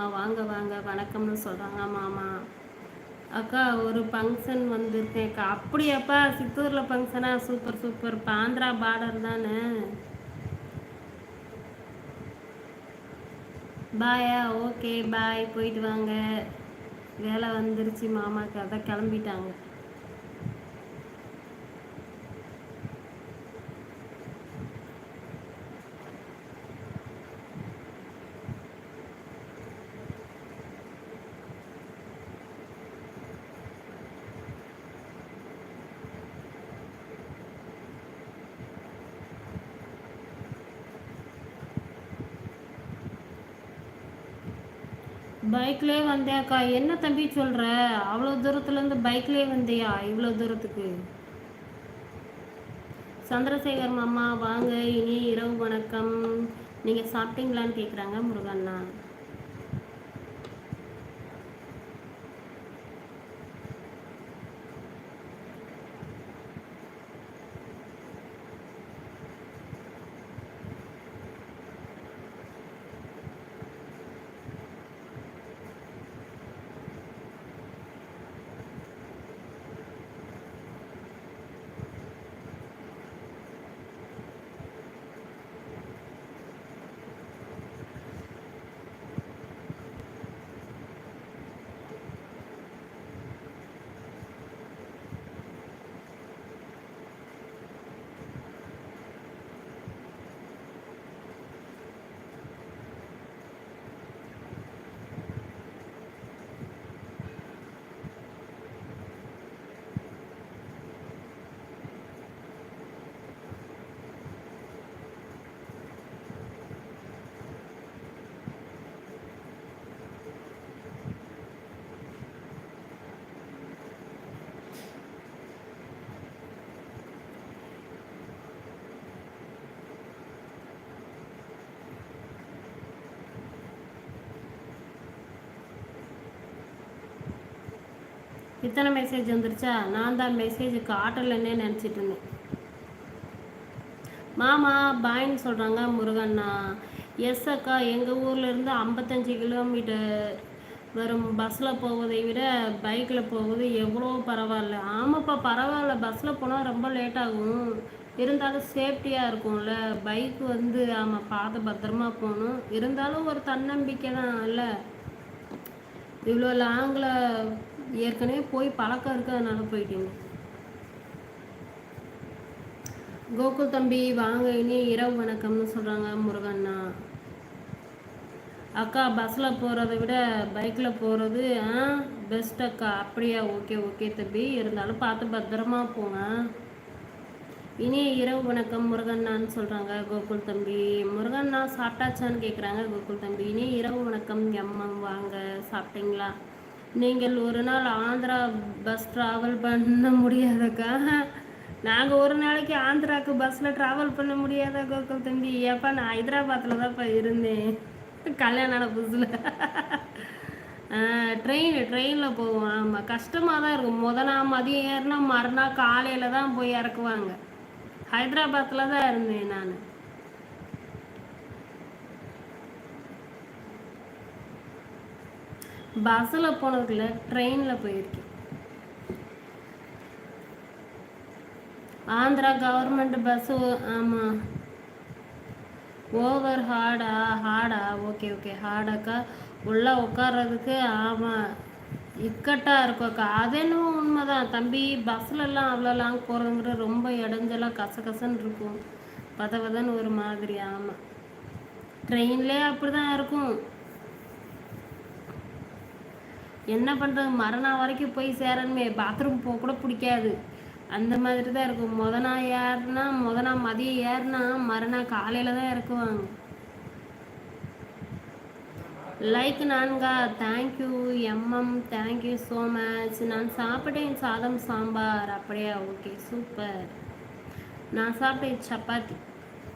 மாமா வாங்க வாங்க வணக்கம்னு சொல்கிறாங்க மாமா. அக்கா ஒரு ஃபங்க்ஷன் வந்திருக்கேன். அக்கா அப்படியாப்பா சித்தூரில் ஃபங்க்ஷனா சூப்பர் சூப்பர் பாந்த்ரா பார்டர் தானே? பாயா ஓகே பாய் போயிட்டு வாங்க. வேலை வந்துருச்சு மாமாக்கு அதான் கிளம்பிட்டாங்க. பைக்லேயே வந்தேன்க்கா என்ன தம்பி சொல்கிற அவ்வளோ தூரத்துலேருந்து பைக்லேயே வந்தியா? இவ்வளோ தூரத்துக்கு. சந்திரசேகர் மாமா வாங்க. இனி இரவு வணக்கம். நீங்கள் சாப்பிட்டீங்களான்னு கேட்குறாங்க முருகண்ணா. இத்தனை மெசேஜ் வந்துருச்சா? நான் தான் மெசேஜ் ஆட்டலன்னே நினச்சிட்டு இருந்தேன். மாமா பாயின்னு சொல்கிறாங்க முருகண்ணா. எஸ் அக்கா எங்கள் ஊர்லேருந்து ஐம்பத்தஞ்சு கிலோமீட்டர் வரும் பஸ்ஸில் போவதை விட பைக்கில் போவது எவ்வளோ பரவாயில்ல. ஆமாப்பா பரவாயில்ல. பஸ்ஸில் போனால் ரொம்ப லேட் ஆகும். இருந்தாலும் சேஃப்டியாக இருக்கும்ல. பைக் வந்து ஆமாம் பார்த்து பத்திரமா போகணும். இருந்தாலும் ஒரு தன்னம்பிக்கை தான் இல்லை இவ்வளோ லாங்கில் ஏற்கனவே போய் பழக்கம் இருக்கு அதனால போயிட்டீங்க. கோகுல் தம்பி வாங்க இனி இரவு வணக்கம்னு சொல்கிறாங்க முருகண்ணா. அக்கா பஸ்ஸில் போகிறத விட பைக்கில் போகிறது ஆ பெஸ்ட் அக்கா. அப்படியா? ஓகே ஓகே தம்பி. இருந்தாலும் பார்த்து பத்திரமா போங்க. இனி இரவு வணக்கம் முருகண்ணான்னு சொல்கிறாங்க கோகுல் தம்பி. முருகண்ணா சாப்பிட்டாச்சான்னு கேட்குறாங்க கோகுல் தம்பி. இனி இரவு வணக்கம் எம்மம் வாங்க. சாப்பிட்டீங்களா? நீங்கள் ஒரு நாள் ஆந்திரா பஸ் ட்ராவல் பண்ண முடியாதக்கா நாங்கள் ஒரு நாளைக்கு ஆந்திராவுக்கு பஸ்ஸில் ட்ராவல் பண்ண முடியாத கோகுல் தம்பி ஏப்பா நான் ஹைதராபாத்தில் தான்ப்பா இருந்தேன். கல்யாண புதுசில். ட்ரெயின் ட்ரெயினில் போவோம். ஆமாம் கஷ்டமாக தான் இருக்கும். முத நாள் மதியம் ஏறினா மறுநாள் காலையில் தான் போய் இறக்குவாங்க. ஹைதராபாத்தில் தான் இருந்தேன் நான். பஸ்ஸில் போனதுக்குள்ள ட்ரெயினில் போயிருக்கேன். ஆந்திரா கவர்மெண்ட் பஸ்ஸு ஆமாம் ஓவர் ஹார்டா ஹார்டா? Okay okay. ஹார்டாக்கா? உள்ளே உட்கார்றதுக்கு ஆமாம் இக்கட்டாக இருக்கும்க்கா அது என்னவோ உண்மைதான். தம்பி பஸ்லலாம் அவ்வளோ லாங் போகிறதுங்கிற ரொம்ப இடைஞ்செல்லாம் கசகசன்னு இருக்கும். பதவதன்னு ஒரு மாதிரி ஆமாம் ட்ரெயின்லேயே அப்படி தான் இருக்கும். என்ன பண்ணுறது மறுநாள் வரைக்கும் போய் சேரணுமே. பாத்ரூம் போக கூட பிடிக்காது. அந்த மாதிரி தான் இருக்கும். முத நாள் ஏறுனா முத நாள் மதியம் ஏறுனா மறுநாள் காலையில் தான் இறக்குவாங்க. Like நான்கா thank you hmm thank you so much நான் சாப்பிட்டேன் சாதம் சாம்பார். அப்படியா? ஓகே சூப்பர் நான் சாப்பிட்டேன் சப்பாத்தி.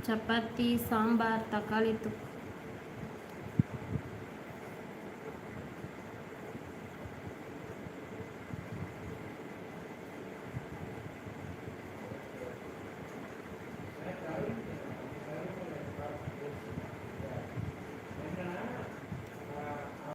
சப்பாத்தி சாம்பார் தக்காளி தொக்கு